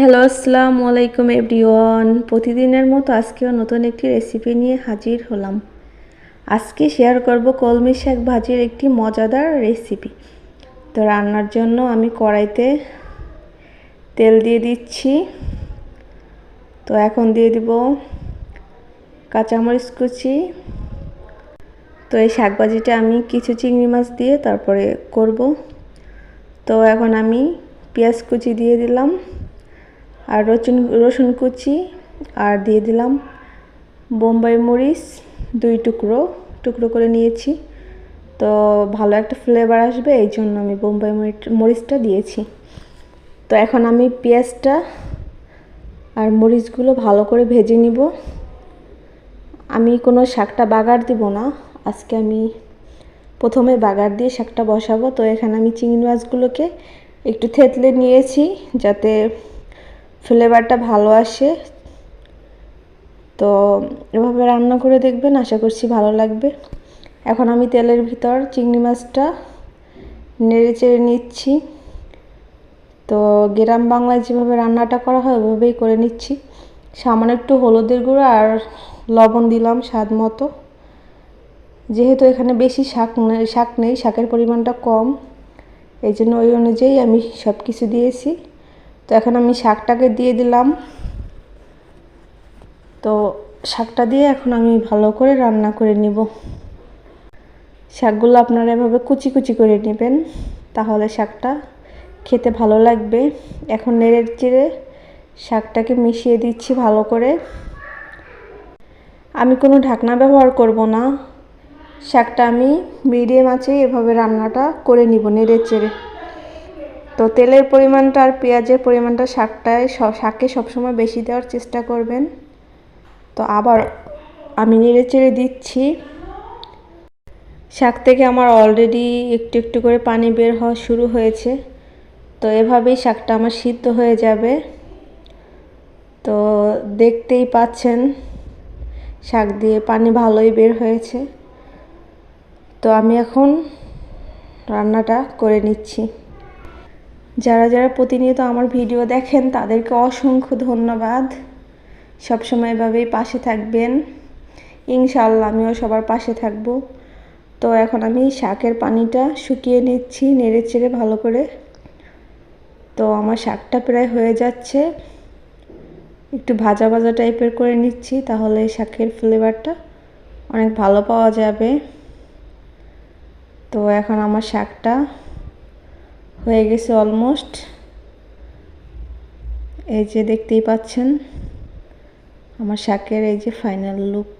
Hello, আসসালামু আলাইকুম everyone. প্রতিদিনের মতো আজকেও নতুন একটি রেসিপি নিয়ে হাজির হলাম। আজকে শেয়ার করব কলমি শাক ভাজির একটি মজাদার রেসিপি তো রান্নার জন্য আমি কড়াইতে তেল দিয়ে দিচ্ছি। তো এখন দিয়ে দিব কাঁচামরিচ কুচি। তো এই শাক ভাজিটা আমি কিছু চিংড়ি মাছ দিয়ে তারপরে করব। তো এখন আমি পেঁয়াজ কুচি দিয়ে দিলাম। আর রসুন রসুন কুচি আর দিয়ে দিলাম বোম্বাই মরিচ, দুই টুকরো টুকরো করে নিয়েছি। তো ভালো একটা ফ্লেভার আসবে, এই জন্য আমি বোম্বাই মরিচটা দিয়েছি। তো এখন আমি পেঁয়াজটা আর মরিচগুলো ভালো করে ভেজে নিব। আমি কোনো শাকটা বাগার দিব না, আজকে আমি প্রথমে বাগার দিয়ে শাকটা বসাবো। তো এখানে আমি চিংড়ি মাছগুলোকে একটু থেতলে নিয়েছি, যাতে ফ্লেভারটা ভালো আসে। তো এভাবে রান্না করে দেখবেন, আশা করছি ভালো লাগবে। এখন আমি তেলের ভিতর চিংড়ি মাছটা নেড়ে চেড়ে নিচ্ছি। তো গ্রাম বাংলায় যেভাবে রান্নাটা করা হয়, ওভাবেই করে নিচ্ছি। সামান্য একটু হলুদের গুঁড়ো আর লবণ দিলাম স্বাদ মতো। যেহেতু এখানে বেশি শাক শাক নেই, শাকের পরিমাণটা কম। এই জন্য ওই অনুযায়ী আমি সব কিছু দিয়েছি। তো এখন আমি শাকটাকে দিয়ে দিলাম। তো শাকটা দিয়ে এখন আমি ভালো করে রান্না করে নিব। শাকগুলো আপনারা এভাবে কুচি কুচি করে নেবেন, তাহলে শাকটা খেতে ভালো লাগবে। এখন নেড়ে চেড়ে শাকটাকে মিশিয়ে দিচ্ছি ভালো করে। আমি কোনো ঢাকনা ব্যবহার করব না। শাকটা আমি মিডিয়াম আছে এভাবে রান্নাটা করে নিব নেড়ে চেড়ে। তো তেলের পরিমাণটা আর পেঁয়াজের পরিমাণটা শাকটায় শাকে সবসময় বেশি দেওয়ার চেষ্টা করবেন। তো আবার আমি নেড়ে চেড়ে দিচ্ছি। শাক থেকে আমার অলরেডি একটু একটু করে পানি বের হওয়া শুরু হয়েছে। তো এভাবেই শাকটা আমার সিদ্ধ হয়ে যাবে। তো দেখতেই পাচ্ছেন, শাক দিয়ে পানি ভালোই বের হয়েছে। তো আমি এখন রান্নাটা করে নিচ্ছি। যারা যারা প্রতিনিয়ত আমার ভিডিও দেখেন, তাদেরকে অসংখ্য ধন্যবাদ। সবসময় এভাবেই পাশে থাকবেন। ইনশাল্লাহ আমিও সবার পাশে থাকব। তো এখন আমি শাকের পানিটা শুকিয়ে নিচ্ছি, নেড়ে চেড়ে ভালো করে। তো আমার শাকটা প্রায় হয়ে যাচ্ছে। একটু ভাজা ভাজা টাইপের করে নিচ্ছি, তাহলে শাকের ফ্লেভারটা অনেক ভালো পাওয়া যাবে। তো এখন আমার শাকটা হয়ে গেছে অলমোস্ট এই যে দেখতেই পাচ্ছেন আমার শাকের এই যে ফাইনাল লুক